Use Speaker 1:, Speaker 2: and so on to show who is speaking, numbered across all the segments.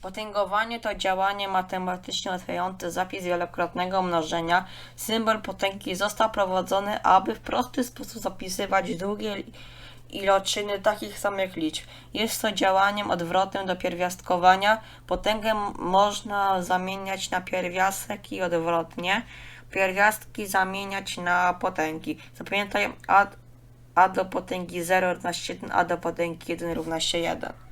Speaker 1: Potęgowanie to działanie matematycznie ułatwiające zapis wielokrotnego mnożenia. Symbol potęgi został prowadzony, aby w prosty sposób zapisywać długie iloczyny takich samych liczb. Jest to działaniem odwrotnym do pierwiastkowania. Potęgę można zamieniać na pierwiastek i odwrotnie. Pierwiastki zamieniać na potęgi. Zapamiętaj a, a do potęgi 0 równa się 1, a do potęgi 1 równa się 1.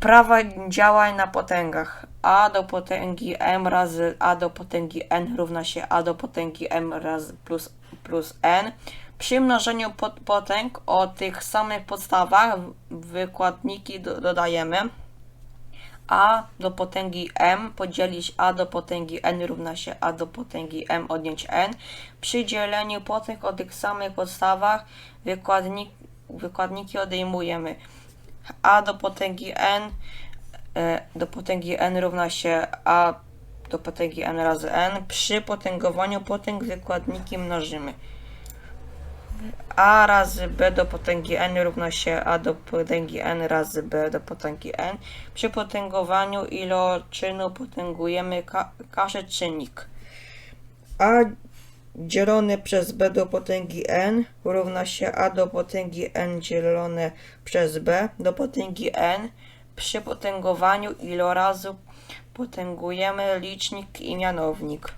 Speaker 1: Prawa działań na potęgach. a do potęgi m razy a do potęgi n równa się a do potęgi m razy plus, plus n. Przy mnożeniu pot- potęg o tych samych podstawach wykładniki do, dodajemy a do potęgi m podzielić a do potęgi n równa się a do potęgi m odjąć n. Przy dzieleniu potęg o tych samych podstawach wykładnik, wykładniki odejmujemy a do potęgi n e, do potęgi n równa się a do potęgi n razy n. Przy potęgowaniu potęg wykładniki mnożymy. a razy b do potęgi n równa się a do potęgi n razy b do potęgi n. Przy potęgowaniu iloczynu potęgujemy ka każdy czynnik. a dzielone przez b do potęgi n równa się a do potęgi n dzielone przez b do potęgi n. Przy potęgowaniu ilorazu potęgujemy licznik i mianownik.